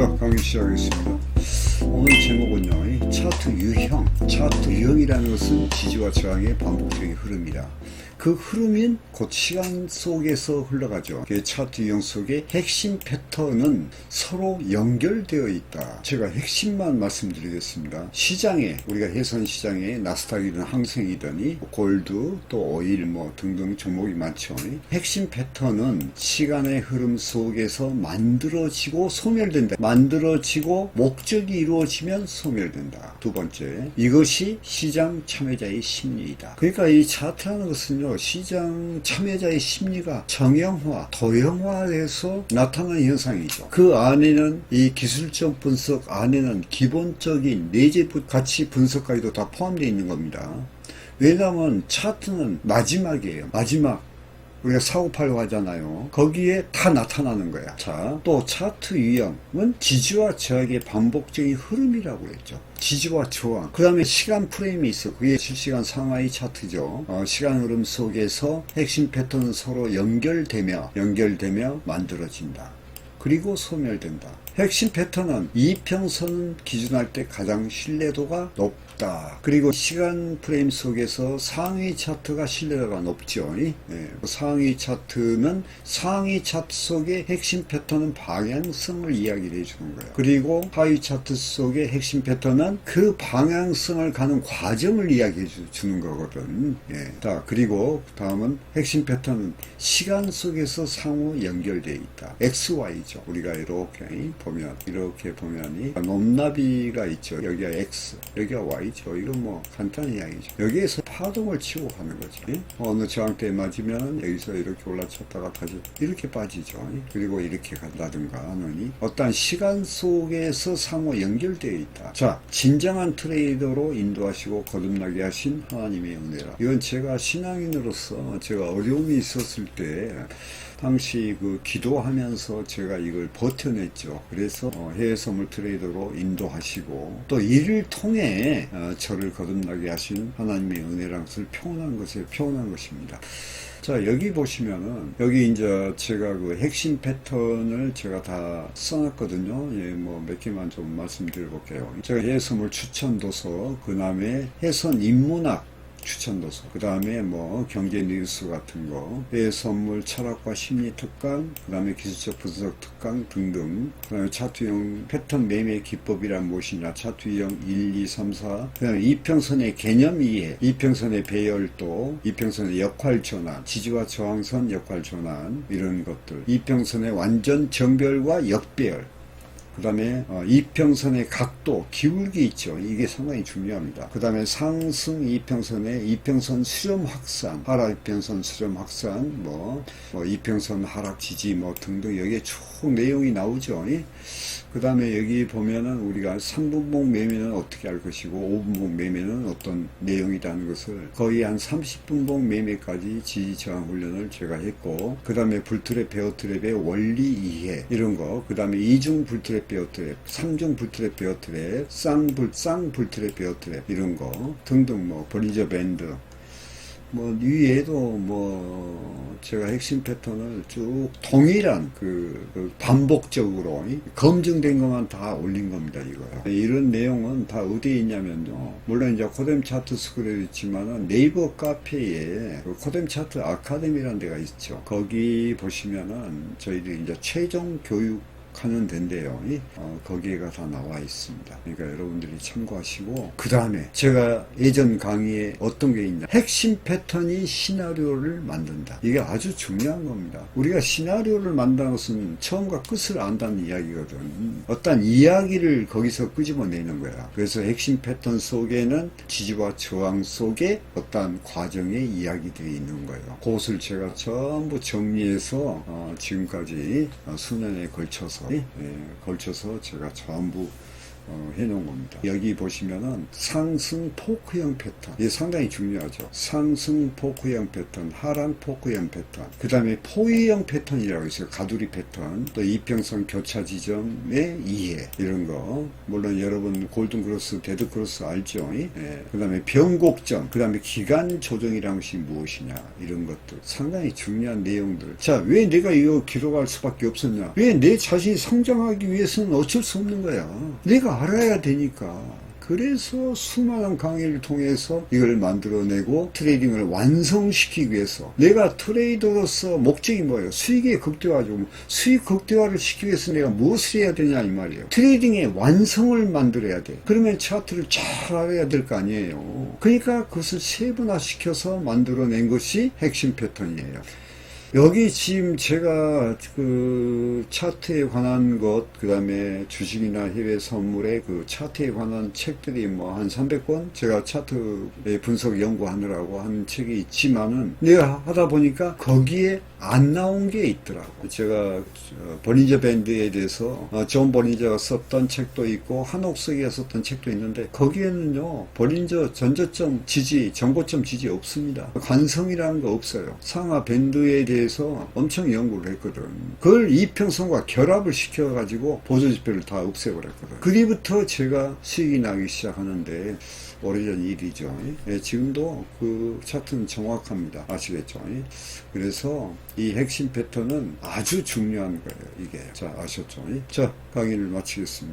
자, 강의 시작하겠습니다. 오늘 제목은요, 이 차트 유형. 차트 유형이라는 것은 지지와 저항의 반복적인 흐름이다. 그 흐름인 곧 시간 속에서 흘러가죠. 그 차트 유형 속의 핵심 패턴은 서로 연결되어 있다. 제가 핵심만 말씀드리겠습니다. 시장에, 우리가 해선 시장에 나스닥이든 항생이든 골드, 또 오일 뭐 등등 종목이 많죠. 핵심 패턴은 시간의 흐름 속에서 만들어지고 소멸된다. 만들어지고 목적이 이루어지면 소멸된다. 두 번째, 이것이 시장 참여자의 심리이다. 그러니까 이 차트라는 것은요, 시장 참여자의 심리가 정형화, 도형화돼서 나타나는 현상이죠. 그 안에는 이 기술적 분석 안에는 기본적인 내재 가치 분석까지도 다 포함되어 있는 겁니다. 왜냐하면 차트는 마지막이에요. 마지막. 우리가 사고팔고 하잖아요. 거기에 다 나타나는 거야. 자, 또 차트 유형은 지지와 저항의 반복적인 흐름이라고 했죠. 지지와 저항. 그 다음에 시간 프레임이 있어. 그게 실시간 상하이 차트죠. 어, 시간 흐름 속에서 핵심 패턴은 서로 연결되며, 연결되며 만들어진다. 그리고 소멸된다. 핵심 패턴은 이평선은 기준할 때 가장 신뢰도가 높다. 그리고 시간 프레임 속에서 상위 차트가 신뢰도가 높죠. 예, 상위 차트는 상위 차트 속의 핵심 패턴은 방향성을 이야기를 해주는 거예요. 그리고 하위 차트 속의 핵심 패턴은 그 방향성을 가는 과정을 이야기해 주는 거거든. 예. 자, 그리고 다음은 핵심 패턴은 시간 속에서 상호 연결되어 있다. XY죠. 우리가 이렇게 보면 이렇게 보면이 높나비가 있죠. 여기가 X, 여기가 Y죠. 이건 뭐 간단한 이야기죠. 여기에서 파동을 치고 가는 거지. 어느 저항대에 맞으면 여기서 이렇게 올라쳤다가 다시 이렇게 빠지죠. 그리고 이렇게 간다든가 하느니 어떤 시간 속에서 상호 연결되어 있다. 자, 진정한 트레이더로 인도하시고 거듭나게 하신 하나님의 은혜라. 이건 제가 신앙인으로서 제가 어려움이 있었을 때 당시 그 기도하면서 제가 이걸 버텨냈죠. 그래서 어, 해외 선물 트레이더로 인도하시고 또 이를 통해 어, 저를 거듭나게 하신 하나님의 은혜란 것을 표현한 것에 표현한 것입니다. 자, 여기 보시면은, 여기 이제 제가 그 핵심 패턴을 제가 다 써놨거든요. 예, 뭐 몇 개만 좀 말씀드려 볼게요. 제가 해선물 추천 도서, 그 다음에 해선 인문학, 추천도서. 그 다음에 뭐 경제 뉴스 같은 거, 의 선물 철학과 심리 특강, 그 다음에 기술적 분석 특강 등등. 그 다음에 차트형 패턴 매매 기법이란 무엇이냐, 차트형 1, 2, 3, 4. 그 다음에 이평선의 개념 이해, 이평선의 배열도, 이평선의 역할 전환, 지지와 저항선 역할 전환, 이런 것들. 이평선의 완전 정별과 역배열. 그 다음에 어, 이평선의 각도, 기울기 있죠. 이게 상당히 중요합니다. 그 다음에 상승 이평선의 이평선 수렴 확산, 하락 이평선 수렴 확산, 뭐, 뭐 이평선 하락 지지 뭐 등등 여기에 쭉 내용이 나오죠. 그 다음에 여기 보면은 우리가 3분봉 매매는 어떻게 할 것이고 5분봉 매매는 어떤 내용이라는 것을 거의 한 30분봉 매매까지 지지 저항 훈련을 제가 했고 그 다음에 불트랩 베어트랩의 원리 이해 이런 거그 다음에 이중 불트랩 베어트랩 3중 불트랩 베어트랩 쌍불 쌍불트랩 베어트랩 이런 거 등등 뭐 버리저 밴드 뭐 위에도 뭐 제가 핵심 패턴을 쭉 동일한 그, 그 반복적으로 검증된 것만 다 올린 겁니다 이거요. 이런 내용은 다 어디에 있냐면요. 물론 이제 코뎀 차트 스쿨에 있지만은 네이버 카페에 그 코뎀 차트 아카데미라는 데가 있죠. 거기 보시면은 저희들이 이제 최종 교육 하는 데인데요. 어, 거기에가 다 나와 있습니다. 그러니까 여러분들이 참고하시고 그 다음에 제가 예전 강의에 어떤 게 있냐 핵심 패턴이 시나리오를 만든다. 이게 아주 중요한 겁니다. 우리가 시나리오를 만드는 것은 처음과 끝을 안다는 이야기거든. 어떤 이야기를 거기서 끄집어내는 거야. 그래서 핵심 패턴 속에는 지지와 저항 속에 어떤 과정의 이야기들이 있는 거예요. 그것을 제가 전부 정리해서 어, 지금까지 수년에 걸쳐서 예, 걸쳐서 제가 전부 어, 해놓은 겁니다. 여기 보시면은 상승 포크형 패턴. 이게 상당히 중요하죠. 상승 포크형 패턴, 하락 포크형 패턴. 그 다음에 포위형 패턴이라고 있어요. 가두리 패턴. 또 이평선 교차 지점의 이해. 이런 거. 물론 여러분 골든크로스, 데드크로스 알죠? 예. 그 다음에 변곡점. 그 다음에 기간 조정이라는 것이 무엇이냐. 이런 것들. 상당히 중요한 내용들. 자, 왜 내가 이거 기록할 수밖에 없었냐? 왜 내 자신이 성장하기 위해서는 어쩔 수 없는 거야. 내가 알아야 되니까. 그래서 수많은 강의를 통해서 이걸 만들어내고 트레이딩을 완성시키기 위해서 내가 트레이더로서 목적이 뭐예요? 수익의 극대화죠. 수익 극대화를 시키기 위해서 내가 무엇을 해야 되냐 이 말이에요. 트레이딩의 완성을 만들어야 돼. 그러면 차트를 잘 알아야 될 거 아니에요. 그러니까 그것을 세분화시켜서 만들어낸 것이 핵심 패턴이에요. 여기 지금 제가 그 차트에 관한 것, 그 다음에 주식이나 해외 선물의 그 차트에 관한 책들이 뭐 한 300권? 제가 차트의 분석 연구하느라고 한 책이 있지만은 내가 하다 보니까 거기에 안 나온 게 있더라고. 제가 버니저 밴드에 대해서 어, 존 버니저가 썼던 책도 있고 한옥석이가 썼던 책도 있는데 거기에는요 버니저 전저점 지지, 정고점 지지 없습니다. 관성이라는 거 없어요. 상하 밴드에 대해서 엄청 연구를 했거든. 그걸 이평선과 결합을 시켜가지고 보조지표를 다 없애버렸거든. 그리부터 제가 수익이 나기 시작하는데 오래전 일이죠. 예, 지금도 그 차트는 정확합니다. 아시겠죠? 예? 그래서 이 핵심 패턴은 아주 중요한 거예요. 이게. 자, 아셨죠? 예? 자, 강의를 마치겠습니다.